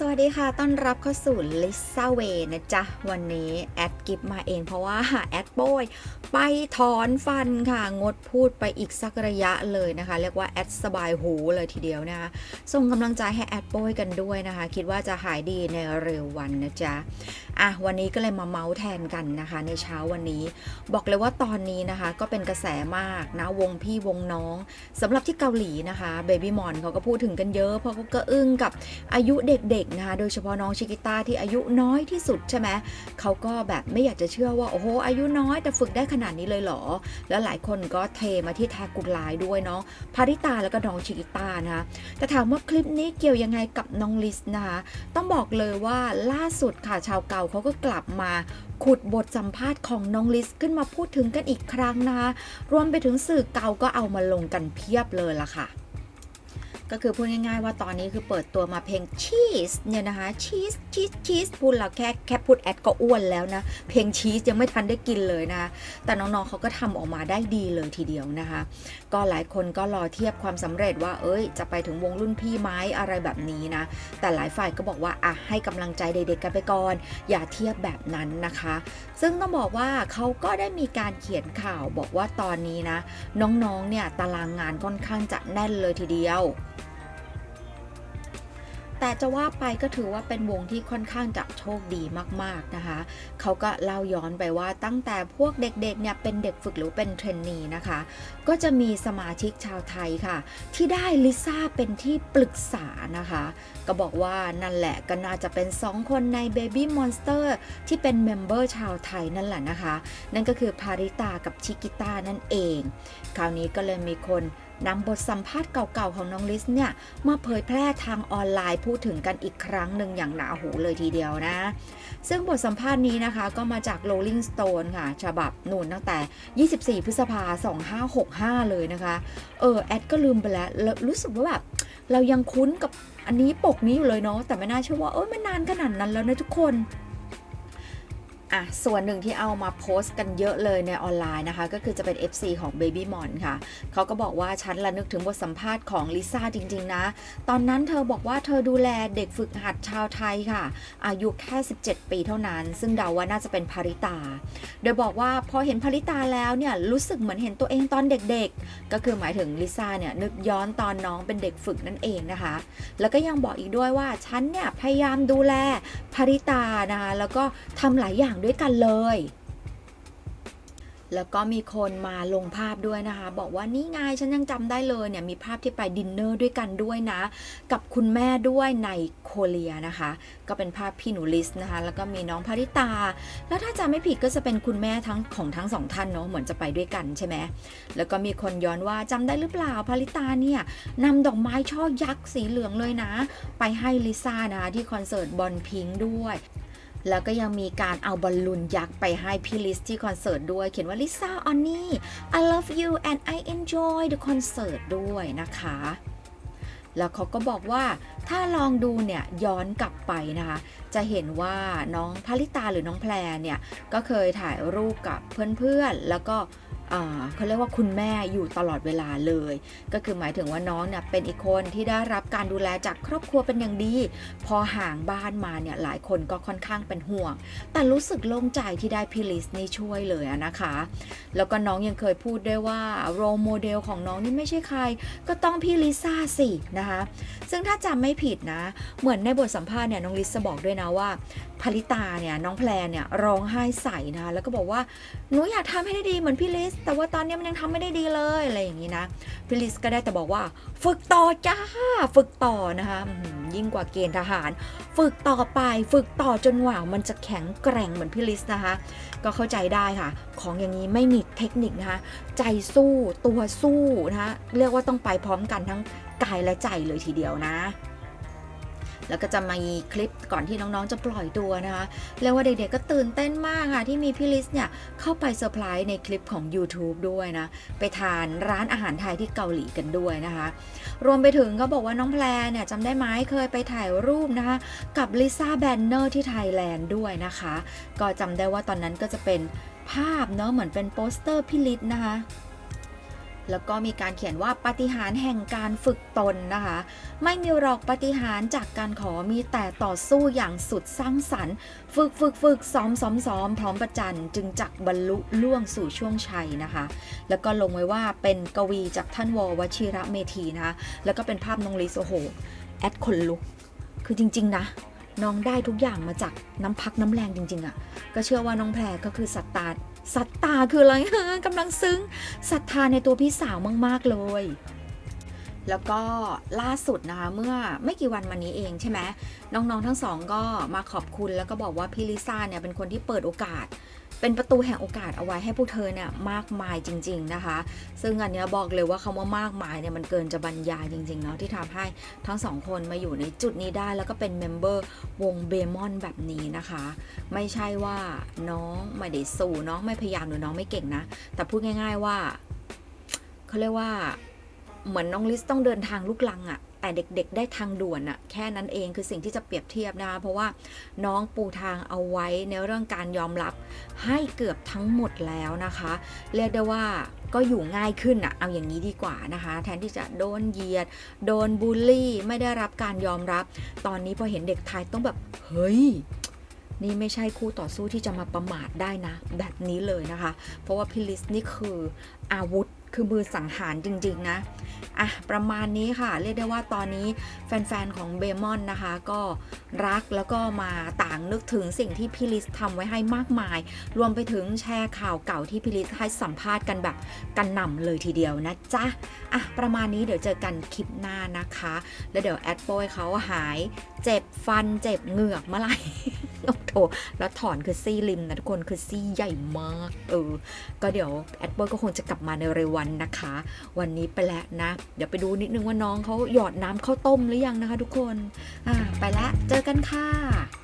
สวัสดีค่ะ ต้อนรับเข้าสู่ลิซ่าเวนะจ๊ะ วันนี้ แอดกิฟมาเองเพราะว่าแอดโบย ไปถอนฟันค่ะ งดพูดไปอีกสักระยะเลยนะคะ เรียกว่าแอดสบายหูเลยทีเดียวนะคะ ส่งกำลังใจให้แอดโบยกันด้วยนะคะ คิดว่าจะหายดีในเร็ววันนะจ๊ะอะวันนี้ก็เลยมาเมาส์แทนกันนะคะ ในเช้าวันนี้ บอกเลยว่าตอนนี้นะคะ ก็เป็นกระแสมากนะวงพี่วงน้องสำหรับที่เกาหลีนะคะเบบี้มอนเขาก็พูดถึงกันเยอะเพราะเขาก็อึ้งกับอายุเด็กๆนะคะ โดยเฉพาะน้องชิกิต้าที่อายุน้อยที่สุดใช่ไหมเขาก็แบบไม่อยากจะเชื่อว่าโอ้โหอายุน้อยแต่ฝึกได้ขนาดนี้เลยเหรอ แล้วหลายคนก็เทมาที่แท็กกุลไลด้วยเนาะพาริตาแล้วก็น้องชิกิตานะคะแต่ถามว่าคลิปนี้เกี่ยวยังไงกับน้องลิสนะคะต้องบอกเลยว่าล่าสุดค่ะชาวเก่าเขาก็กลับมาขุดบทสัมภาษณ์ของน้องลิสขึ้นมาพูดถึงกันอีกครั้งนะคะรวมไปถึงสื่อเก่าก็เอามาลงกันเพียบเลยล่ะค่ะ ก็คือพูดง่ายๆว่าตอนนี้คือเปิดตัวมาเพลง cheese เนี่ยนะคะ cheese cheese cheese พูดแล้วแค่แค่พูดแอดก็อ้วนแล้วนะ เพลง cheese ยังไม่ทันได้กินเลยนะคะแต่น้องๆเขาก็ทำออกมาได้ดีเลยทีเดียวนะคะ ก็หลายคนก็รอเทียบความสำเร็จว่า เอ้ย จะไปถึงวงรุ่นพี่ไหม้อะไรแบบนี้นะ แต่หลายฝ่ายก็บอกว่าอะให้กำลังใจเด็กๆกันไปก่อน อย่าเทียบแบบนั้นนะคะ ซึ่งต้องบอกว่าเขาก็ได้มีการเขียนข่าวบอกว่าตอนนี้นะ น้องๆเนี่ยตารางงานค่อนข้างจะแน่นเลยทีเดียว แต่จะว่าไปก็ถือว่าเป็นวงที่ค่อนข้างจะโชคดีมากๆนะคะ เขาก็เล่าย้อนไปว่าตั้งแต่พวกเด็กๆเนี่ยเป็นเด็กฝึกหรือเป็นเทรนนีนะคะ ก็จะมีสมาชิกชาวไทยค่ะ ที่ได้ลิซ่าเป็นที่ปรึกษานะคะ ก็บอกว่านั่นแหละก็น่าจะเป็น 2 คนใน Baby Monster ที่เป็นเมมเบอร์ชาวไทยนั่นแหละนะคะ นั่นก็คือพาริตากับชิกิต้านั่นเอง คราวนี้ก็เลยมีคน นำบทสัมภาษณ์เก่าๆของน้องลิสเนี่ยมาเผยแพร่ทางออนไลน์พูดถึงกันอีกครั้งหนึ่งอย่างหนาหูเลยทีเดียวนะ ซึ่งบทสัมภาษณ์นี้นะคะก็มาจาก Rolling Stone ค่ะ ฉบับนูนตั้งแต่ 24 พฤษภา 2565 เลยนะคะ เออ แอดก็ลืมไปแล้วแล้วรู้สึกว่าแบบเรายังคุ้นกับอันนี้ปกนี้อยู่เลยเนาะแต่ไม่น่าเชื่อว่าเออมันนานขนาดนั้นแล้วนะทุกคน อะส่วนหนึ่งที่เอามาโพสต์กันเยอะเลยในออนไลน์นะคะ ก็คือจะเป็น FC ของ Baby m o n ค่ะ เขาก็บอกว่าฉันระนึกถึงบทสัมภาษณ์ของลิซ่าจริง ๆ นะ ตอนนั้นเธอบอกว่าเธอดูแลเด็กฝึกหัดชาวไทยค่ะ อายุแค่ 17 ปีเท่านั้น ซึ่งเดาว่าน่าจะเป็นภาริตา โดยบอกว่าพอเห็นภาริตาแล้วเนี่ยรู้สึกเหมือนเห็นตัวเองตอนเด็กๆ ก็คือหมายถึงลิซ่าเนี่ยนึกย้อนตอนน้องเป็นเด็กฝึกนั่นเองนะคะ แล้วก็ยังบอกอีกด้วยว่าฉันเนี่ยพยายามดูแลภริตานะคะแล้วก็ทำหลายอย่างด้วยกันเลย แล้วก็มีคนมาลงภาพด้วยนะคะ บอกว่านี่ไงฉันยังจำได้เลยเนี่ยมีภาพที่ไปดินเนอร์ด้วยกันด้วยนะ กับคุณแม่ด้วยในโคเรียนะคะ ก็เป็นภาพพี่หนูลิสนะคะ แล้วก็มีน้องภริตา แล้วถ้าจำไม่ผิดก็จะเป็นคุณแม่ทั้งของทั้งสองท่านเนาะเหมือนจะไปด้วยกันใช่ไหมแล้วก็มีคนย้อนว่าจำได้หรือเปล่าภริตาเนี่ยนำดอกไม้ช่อยักษ์สีเหลืองเลยนะ ไปให้ลิซ่านะคะที่คอนเสิร์ตบอลพิงค์ด้วย แล้วก็ยังมีการเอาบอลลูนยักษ์ไปให้พี่ลิสที่คอนเสิร์ตด้วย เขียนว่าลิซ่าออนนี่ I love you and I enjoy the concert ด้วยนะคะ แล้วเขาก็บอกว่าถ้าลองดูเนี่ยย้อนกลับไปนะคะ จะเห็นว่าน้องพาริตาหรือน้องแพรเนี่ย ก็เคยถ่ายรูปกับเพื่อนๆ แล้วก็ เขาเรียกว่าคุณแม่อยู่ตลอดเวลาเลย ก็คือหมายถึงว่าน้องเนี่ยเป็นอีกคนที่ได้รับการดูแลจากครอบครัวเป็นอย่างดี พอห่างบ้านมาเนี่ยหลายคนก็ค่อนข้างเป็นห่วง แต่รู้สึกโล่งใจที่ได้พี่ลิสนี่ช่วยเลยอะนะคะ แล้วก็น้องยังเคยพูดด้วยว่าโรโมเดลของน้องนี่ไม่ใช่ใคร ก็ต้องพี่ลิซ่าสินะคะซึ่งถ้าจำไม่ผิดนะ เหมือนในบทสัมภาษณ์เนี่ยน้องลิซ่าบอกด้วยนะว่าพลิตาเนี่ยน้องแพรเนี่ยร้องไห้ใส่นะแล้วก็บอกว่าหนูอยากทำให้ได้ดีเหมือนพี่ลิสแต่ว่าตอนนี้มันยังทำไม่ได้ดีเลยอะไรอย่างนี้นะพี่ลิสก็ได้แต่บอกว่า ฝึกต่อจ้า ฝึกต่อนะคะยิ่งกว่าเกณฑ์ทหาร ฝึกต่อไปฝึกต่อจนกว่ามันจะแข็งแกร่งเหมือนพี่ลิสนะคะ ก็เข้าใจได้ค่ะ ของอย่างนี้ไม่มีเทคนิคนะคะ ใจสู้ตัวสู้นะคะเรียกว่าต้องไปพร้อมกันทั้งกายและใจเลยทีเดียวนะ แล้วก็จะมีคลิปก่อนที่น้องๆจะปล่อยตัวนะคะเรียกว่าเด็กๆก็ตื่นเต้นมากค่ะ ที่มีพี่ลิสเนี่ยเข้าไปเซอร์ไพรส์ในคลิปของ YouTube ด้วยนะ ไปทานร้านอาหารไทยที่เกาหลีกันด้วยนะคะ รวมไปถึงก็บอกว่าน้องแพรเนี่ยจำได้ไหมเคยไปถ่ายรูปนะคะ กับลิซ่าแบนเนอร์ที่ไทยแลนด์ด้วยนะคะ ก็จำได้ว่าตอนนั้นก็จะเป็นภาพเนาะเหมือนเป็นโปสเตอร์พี่ลิศนะคะ แล้วก็มีการเขียนว่าปฏิหารแห่งการฝึกตนนะคะ ไม่มีหรอกปฏิหารจากการขอมีแต่ต่อสู้อย่างสุดสร้างสรรค์ ฝึกฝึกฝึกซ้อมซ้อมซ้อมพร้อมประจันจึงจักบรรลุล่วงสู่ช่วงชัยนะคะ แล้วก็ลงไว้ว่าเป็นกวีจากท่านววชิระเมธีนะคะแล้วก็เป็นภาพน้องลิโอโหแอดคนลุกคือจริง ๆ นะ น้องได้ทุกอย่างมาจากน้ำพักน้ำแรงจริง ๆอะ่ะ ก็เชื่อว่าน้องแพรก็คือสัตตาสัตตาคืออะไรกำลังซึ้งศรัทธาในตัวพี่สาวมาก ๆ เลย แล้วก็ล่าสุดนะคะเมื่อไม่กี่วันมานี้เองใช่ไหมน้องๆทั้งสองก็มาขอบคุณแล้วก็บอกว่าพี่ลิซ่าเนี่ยเป็นคนที่เปิดโอกาส เป็นประตูแห่งโอกาสเอาไว้ให้พวกเธอเนี่ยมากมายจริง ๆนะคะ ซึ่งอันนี้บอกเลยว่าคำว่ามากมายเนี่ยมันเกินจะบรรยายจริงๆเนาะที่ทำให้ทั้งสองคนมาอยู่ในจุดนี้ได้แล้วก็เป็นเมมเบอร์วงเบมอนแบบนี้นะคะ ไม่ใช่ว่าน้องไม่ได้สู้น้องไม่พยายามหรือน้องไม่เก่งนะ แต่พูดง่าย ๆว่าเขาเรียกว่าเหมือนน้องลิสต้องเดินทางลูกลังอะ แต่เด็กๆ ได้ทางด่วนอะแค่นั้นเองคือสิ่งที่จะเปรียบเทียบนะคะเพราะว่าน้องปูทางเอาไว้ในเรื่องการยอมรับให้เกือบทั้งหมดแล้วนะคะ เรียกได้ว่าก็อยู่ง่ายขึ้นอะเอาอย่างนี้ดีกว่านะคะ แทนที่จะโดนเหยียด โดนบูลลี่ ไม่ได้รับการยอมรับ ตอนนี้พอเห็นเด็กไทยต้องแบบเฮ้ยนี่ไม่ใช่คู่ต่อสู้ที่จะมาประมาทได้นะ แบบนี้เลยนะคะ เพราะว่าพิลิสนี่คืออาวุธ คือมือสังหารจริง ๆ นะอะประมาณนี้ค่ะ เรียกได้ว่าตอนนี้แฟน ๆ ของเบมอนนะคะ ก็รักแล้วก็มาต่างนึกถึงสิ่งที่พี่ลิสทำไว้ให้มากมาย รวมไปถึงแชร์ข่าวเก่าที่พี่ลิสให้สัมภาษณ์กันแบบกันหน่ำเลยทีเดียวนะจ๊ะอะประมาณนี้เดี๋ยวเจอกันคลิปหน้านะคะ แล้วเดี๋ยวแอดโปยเขาหาย เจ็บฟันเจ็บเหงือกเมื่อไหร่ โอ้โหแล้วถอนคือซี่ริมนะทุกคนคือซี่ใหญ่มากเออก็เดี๋ยวแอดบอยก็คงจะกลับมาในเร็ววันนะคะ วันนี้ไปแล้วนะ เดี๋ยวไปดูนิดนึงว่าน้องเขาหยอดน้ำข้าวต้มหรือยังนะคะ ทุกคนอ่าไปแล้วเจอกันค่ะ